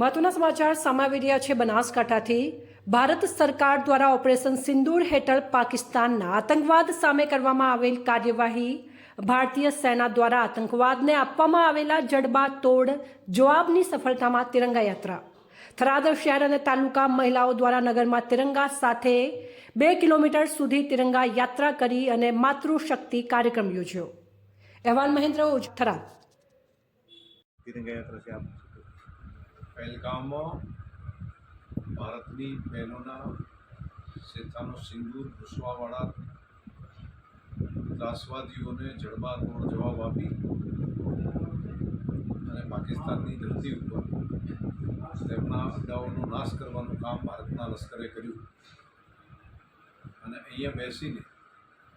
મહત્વના સમાચાર સામે રહ્યા છે બનાસકાંઠાથી. ભારત સરકાર દ્વારા ઓપરેશન સિંદૂર હેઠળ પાકિસ્તાનના આતંકવાદ સામે કરવામાં આવેલ કાર્યવાહી. ભારતીય સેના દ્વારા આતંકવાદને આપવામાં આવેલા જડબા તોડ જવાબની સફળતામાં તિરંગા યાત્રા. થરાદર શહેર અને તાલુકા મહિલાઓ દ્વારા નગરમાં તિરંગા સાથે બે કિલોમીટર સુધી તિરંગા યાત્રા કરી અને માતૃશક્તિ કાર્યક્રમ યોજ્યો. અહેવાલ મહેન્દ્ર ઓજ થરાદ. તિરંગા યાત્રા પહેલગામમાં ભારતની બહેનોના શેતાનો સિંદૂર ઘૂસવાવાળા ત્રાસવાદીઓને જડબાતોડ જવાબ આપી અને પાકિસ્તાનની ધરતી ઉપર તેમના અડ્ડાઓનો નાશ કરવાનું કામ ભારતના લશ્કરે કર્યું. અને અહીંયા બેસીને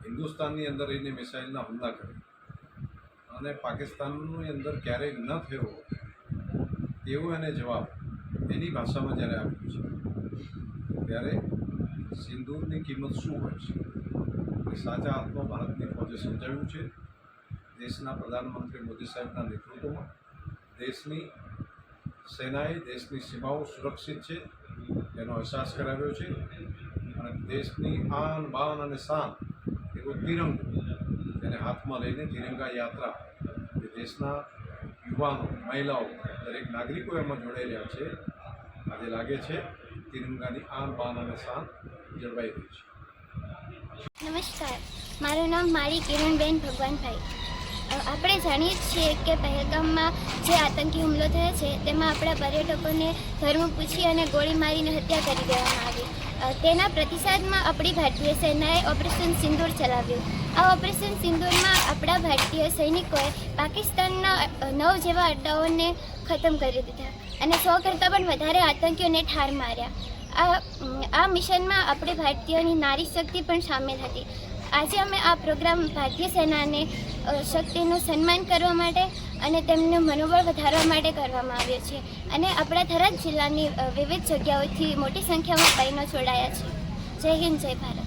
હિન્દુસ્તાનની અંદર રહીને મિસાઇલના હુમલા કર્યા. અને પાકિસ્તાનની અંદર ક્યારેય ન થયો તેવો એને જવાબ એની ભાષામાં જ્યારે આપ્યું છે, ત્યારે સિંદૂરની કિંમત શું હોય છે? એ સાચા અર્થમાં ભારતની ફોજે સમજાવ્યું છે. દેશના પ્રધાનમંત્રી મોદી સાહેબના નેતૃત્વમાં દેશની સેનાએ દેશની સીમાઓ સુરક્ષિત છે, એનો અહેસાસ કરાવ્યો છે અને દેશની આન, બાન અને શાન એવો તિરંગો તેને હાથમાં લઈને તિરંગા યાત્રા એ દેશના યુવાનો મહિલાઓ દરેક નાગરિકો એમાં જોડાઈ રહ્યા છે. આજે લાગે છે તિરંગાની આન બાન અને શાન જળવાઈ રહી છે. નમસ્કાર. મારું નામ મારી કિરણબેન ભગવાનભાઈ. આપણે જાણીએ છીએ કે પહેલગામમાં જે આતંકી હુમલો થયો છે, તેમાં આપણા પર્યટકોને ધર્મ પૂછી અને ગોળી મારીને હત્યા કરી દેવામાં આવી. તેના પ્રતિસાદમાં આપણી ભારતીય સેનાએ ઓપરેશન સિંદૂર ચલાવ્યું. આ ઓપરેશન સિંદૂરમાં આપણા ભારતીય સૈનિકોએ પાકિસ્તાનના નવ જેવા અડ્ડાઓને ખતમ કરી દીધા અને સો કરતાં પણ વધારે આતંકીઓને ઠાર માર્યા. આ આ મિશનમાં આપણે ભારતીયોની નારી શક્તિ પણ સામેલ હતી. આજે અમે આ પ્રોગ્રામ ભારતીય સેનાને શક્તિનું સન્માન કરવા માટે અને તેમનું મનોબળ વધારવા માટે કરવામાં આવ્યો છે. અને આપણા થરાદ જિલ્લાની વિવિધ જગ્યાઓથી મોટી સંખ્યામાં બહેનો જોડાયા છે. જય હિન્દ, જય ભારત.